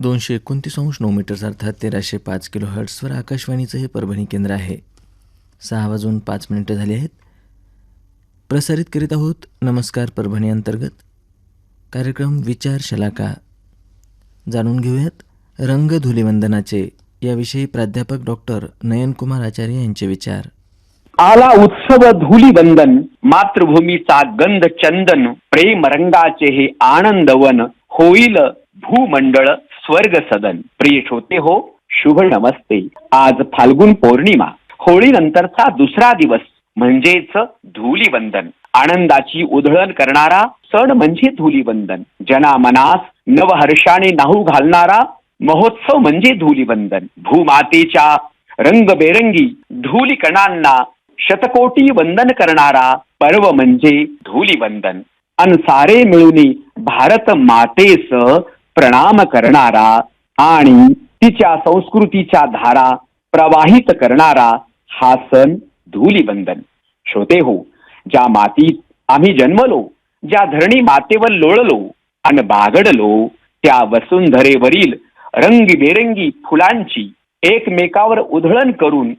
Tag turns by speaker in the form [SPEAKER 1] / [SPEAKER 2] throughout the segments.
[SPEAKER 1] दोनशे एकोणतीस अंश नऊ मीटर्स अर्थात तेराशे पाच किलो हर्ट्सवर आकाशवाणीचं हे परभणी केंद्र आहे. सहा वाजून पाच मिनिटं झाली आहेत. प्रसारित करीत आहोत नमस्कार परभणी अंतर्गत. कार्यक्रम विचार शलाका. जाणून घेऊयात रंगधुलीवंदनाचे याविषयी प्राध्यापक डॉक्टर नयनकुमार आचार्य यांचे विचार.
[SPEAKER 2] आला उत्सव धुलीवंदन मातृभूमीचा गंध चंदन प्रेम रंगाचे हे आनंदवन होईल भूमंडळ स्वर्ग सदन प्रिय श्रोते हो शुभ नमस्ते. आज फाल्गुन पौर्णिमा होळी नंतरचा दुसरा दिवस म्हणजेच धुलीवंदन. आनंदाची उधळण करणारा सण म्हणजे धुलीवंदन. जनामनास नवहर्षाने नाहू घालणारा महोत्सव म्हणजे धुलीवंदन. भूमातेच्या रंगबेरंगी धुली कणांना शतकोटी वंदन करणारा पर्व म्हणजे धुलीवंदन. अन सारे मिळून भारत मातेस प्रणाम करणारा आणि तिच्या संस्कृतीच्या धारा प्रवाहित करणारा हा सण धुलीवंदन. श्रोते हो ज्या मातीत आम्ही जन्मलो ज्या धरणी मातेवर लोळलो आणि बागडलो त्या वसुंधरेवरील रंगीबेरंगी फुलांची एकमेकावर उधळण करून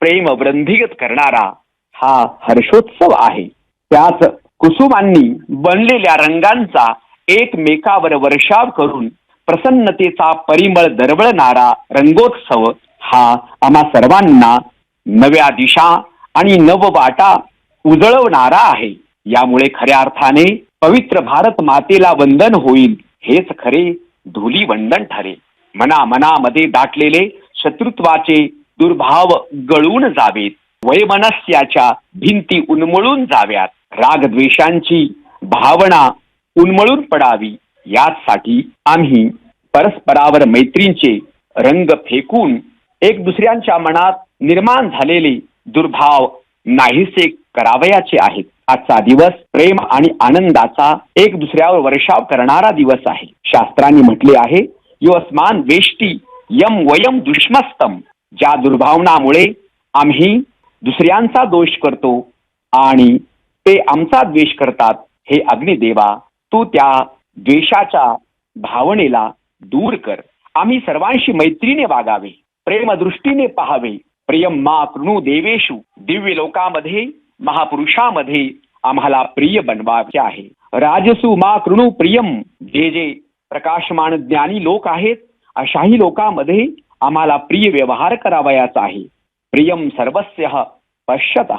[SPEAKER 2] प्रेम वृंधिगत करणारा हा हर्षोत्सव आहे. त्याच कुसुमांनी बनलेल्या रंगांचा एकमेकावर वर्षाव करून प्रसन्नतेचा परिमळ दरवळणारा रंगोत्सव हा आम्हा सर्वांना नव्या दिशा आणि नववाटा उजळवणारा आहे. यामुळे खऱ्या अर्थाने पवित्र भारत मातेला वंदन होईल हेच खरे धुलीवंदन ठरे. मना मनामध्ये दाटलेले शत्रुत्वाचे दुर्भाव गळून जावेत वयमनस्याच्या भिंती उन्मळून जाव्यात. रागद्वेषांची भावना उन्मळून पडावी. याचसाठी आम्ही परस्परावर मैत्रींचे रंग फेकून एक दुसऱ्यांच्या मनात निर्माण झालेले दुर्भाव नाहीसे करावयाचे आहेत. आजचा दिवस प्रेम आणि आनंदाचा एक दुसऱ्यावर वर्षाव करणारा दिवस आहे. शास्त्रांनी म्हटले आहे युवस्मान वेष्टी यम वयम दुष्मस्तम. ज्या दुर्भावनामुळे आम्ही दुसऱ्यांचा दोष करतो आणि ते आमचा द्वेष करतात हे अग्निदेवा तू त्या द्वेषाच्या भावनेला दूर कर. आम्ही सर्वांशी मैत्रीने वागावे प्रेमदृष्टीने पाहावे. प्रियम मा कृणू देवेशु दिव्य लोकामध्ये महापुरुषामध्ये आम्हाला प्रिय बनवायचे आहे. राजसू मा कृणू प्रियम जे जे प्रकाशमान ज्ञानी लोक आहेत अशाही लोकांमध्ये आम्हाला प्रिय व्यवहार करावयाचा आहे. प्रियम सर्वस्य पश्यत.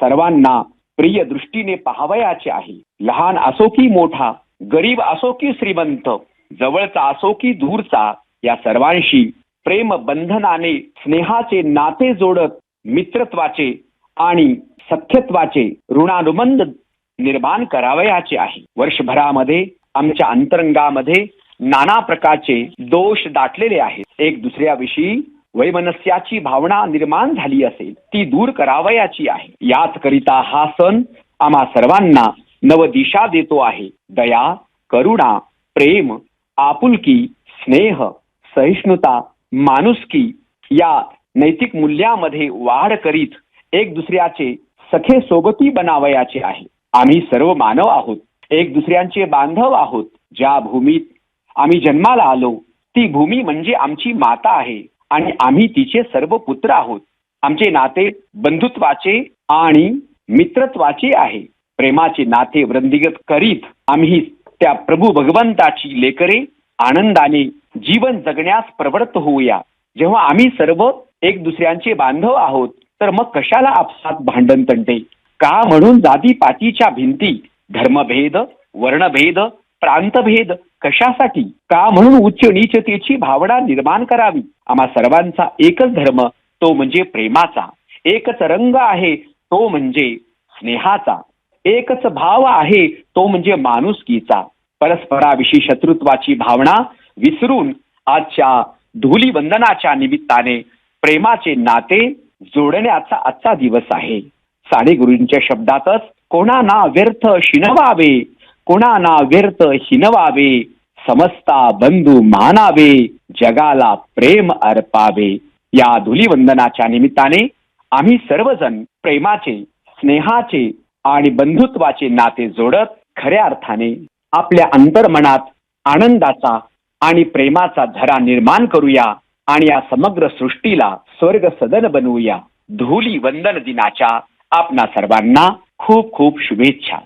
[SPEAKER 2] सर्वांना प्रिय दृष्टीने पाहावयाचे आहे. लहान असो की मोठा गरीब असो की श्रीमंत जवळचा असो की दूरचा या सर्वांशी प्रेम बंधनाने स्नेहाचे नाते जोडत मित्रत्वाचे आणि सख्यत्वाचे ऋणानुबंध निर्माण करावयाचे आहे. वर्षभरामध्ये आमच्या अंतरंगामध्ये नाना प्रकारचे दोष दाटलेले आहेत. एक दुसऱ्याविषयी वैमनस्याची भावना निर्माण झाली असेल ती दूर करावयाची आहे. याच करिता हा सण आम्हा सर्वांना नवदिशा देतो आहे. दया करुणा प्रेम आपुलकी स्नेह सहिष्णुता माणुसकी या नैतिक मूल्यामध्ये वाढ करीत एक दुसऱ्याचे सखे सोबती बनावयाचे आहे. आम्ही सर्व मानव आहोत. एक दुसऱ्यांचे बांधव आहोत. ज्या भूमीत आम्ही जन्माला आलो ती भूमी म्हणजे आमची माता आहे. आणि आम्ही तिचे सर्व पुत्र आहोत. आमचे नाते बंधुत्वाचे आणि मित्रत्वाचे आहे. प्रेमाचे नाते वृंदिगत करीत आम्ही त्या प्रभू भगवंताची लेकरे आनंदाने जीवन जगण्यास प्रवृत्त होऊया. जेव्हा आम्ही सर्व एक दुसऱ्यांचे बांधव आहोत तर मग कशाला आपसात भांडण तंटे? का म्हणून जाती पातीच्या भिंती धर्मभेद वर्णभेद प्रांतभेद कशासाठी? का म्हणून उच्च नीचतेची भावना निर्माण करावी? आम्हा सर्वांचा एकच धर्म तो म्हणजे प्रेमाचा. एकच रंग आहे तो म्हणजे स्नेहाचा. एकच भाव आहे तो म्हणजे माणुसकीचा. परस्पराविषयी शत्रुत्वाची भावना विसरून आजच्या धुलीवंदनाच्या निमित्ताने प्रेमाचे नाते जोडण्याचा आजचा दिवस आहे. साडे गुरुंच्या शब्दातच कोणा ना व्यर्थ शिनवावे कोणा ना व्यर्थ हिनवावे समस्ता बंधू मानावे जगाला प्रेम अर्पावे या धुलीवंदनाच्या निमित्ताने आम्ही सर्वजण प्रेमाचे स्नेहाचे आणि बंधुत्वाचे नाते जोडत खऱ्या अर्थाने आपल्या अंतर्मनात आनंदाचा आणि प्रेमाचा झरा निर्माण करूया आणि या समग्र सृष्टीला स्वर्ग सदन बनवूया धुली वंदन दिनाच्या आपणा सर्वांना खूप खूप शुभेच्छा